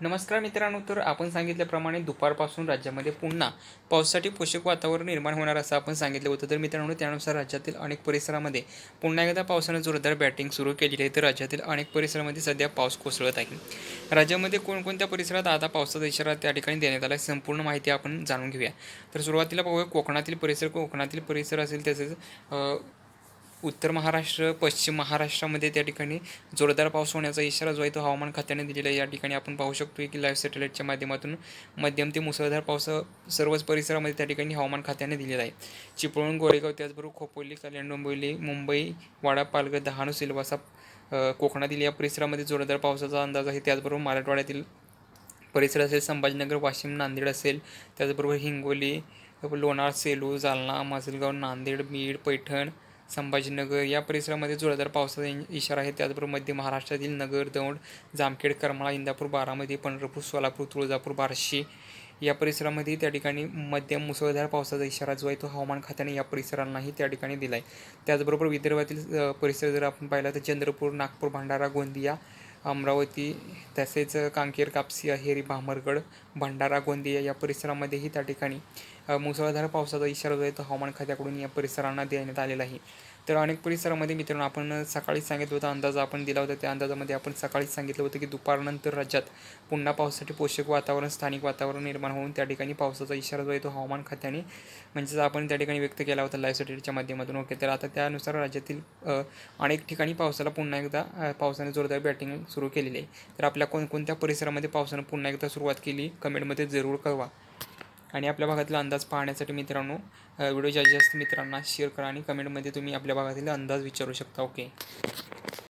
नमस्कार मित्रांनो तर आपण सांगितल्याप्रमाणे दुपारपासून राज्यामध्ये पुन्हा पावसासाठी पोषक वातावरण निर्माण होणार असं आपण सांगितलं होतं. तर मित्रांनो त्यानुसार राज्यातील अनेक परिसरामध्ये पुन्हा एकदा पावसानं जोरदार बॅटिंग सुरू केलेली आहे. तर राज्यातील अनेक परिसरामध्ये सध्या पाऊस कोसळत आहे. राज्यामध्ये कोणकोणत्या परिसरात आता पावसाचा इशारा त्या ठिकाणी देण्यात आला आहे संपूर्ण माहिती आपण जाणून घेऊया. तर सुरुवातीला पाहूया कोकणातील परिसर कोकणातील परिसर असेल तसेच उत्तर महाराष्ट्र पश्चिम महाराष्ट्रामध्ये त्या ठिकाणी जोरदार पाऊस होण्याचा इशारा जो आहे तो हवामान खात्याने दिलेला आहे. या ठिकाणी आपण पाहू शकतो की लाईव्ह सॅटेलाईटच्या माध्यमातून मध्यम ते मुसळधार पाऊस सर्वच परिसरामध्ये त्या ठिकाणी हवामान खात्याने दिलेला आहे. चिपळूण गोरेगाव त्याचबरोबर खोपोली कल्याण डोंबिवली मुंबई वाडा पालघर डहाणू सिल्वासा कोकणातील या परिसरामध्ये जोरदार पावसाचा अंदाज आहे. त्याचबरोबर मराठवाड्यातील परिसर असेल संभाजीनगर वाशिम नांदेड असेल. त्याचबरोबर हिंगोली लोणार सेलू जालना माजलगाव नांदेड बीड पैठण संभाजीनगर या परिसरामध्ये जोरदार पावसाचा इशारा आहे. त्याचबरोबर मध्य महाराष्ट्रातील नगर दौंड जामखेड करमाळा इंदापूर बारामती पंढरपूर सोलापूर तुळजापूर बार्शी या परिसरामध्ये त्या ठिकाणी मध्यम मुसळधार पावसाचा इशारा जो आहे तो हवामान खात्याने या परिसरांनाही त्या ठिकाणी दिला आहे त्याचबरोबर विदर्भातील परिसर जर आपण पाहिला तर चंद्रपूर नागपूर भंडारा गोंदिया अमरावती तसेच कांकेर कापसी अहेरी भामरगड भंडारा गोंदिया या परिसरामध्येही त्या ठिकाणी मुसळधार पावसाचा इशारा जो आहे तो हवामान खात्याकडून या परिसरांना देण्यात आलेला आहे. तर अनेक परिसरामध्ये मित्रांनो आपण सकाळी सांगितलं होतं अंदाज आपण दिला होता. त्या अंदाजामध्ये आपण सकाळीच सांगितलं होतं की दुपारनंतर राज्यात पुन्हा पावसासाठी पोषक वातावरण स्थानिक वातावरण निर्माण होऊन त्या ठिकाणी पावसाचा इशारा जो आहे तो हवामान खात्याने म्हणजेच आपण त्या ठिकाणी व्यक्त केला होता लाईव्ह सर्टिफिकेटच्या माध्यमातून. ओके तर आता त्यानुसार राज्यातील अनेक ठिकाणी पावसाला पुन्हा एकदा पावसाने जोरदार बॅटिंग सुरू केलेली आहे. तर आपल्या कोणकोणत्या परिसरामध्ये पावसानं पुन्हा एकदा सुरुवात केली? कमेंटमध्ये जरूर कळवा. आणि आपल्या भागातला अंदाज पाहण्यासाठी मित्रांनो व्हिडिओ जास्तीत जास्त मित्रांना शेअर करा आणि कमेंटमध्ये तुम्ही आपल्या भागातील अंदाज विचारू शकता ओके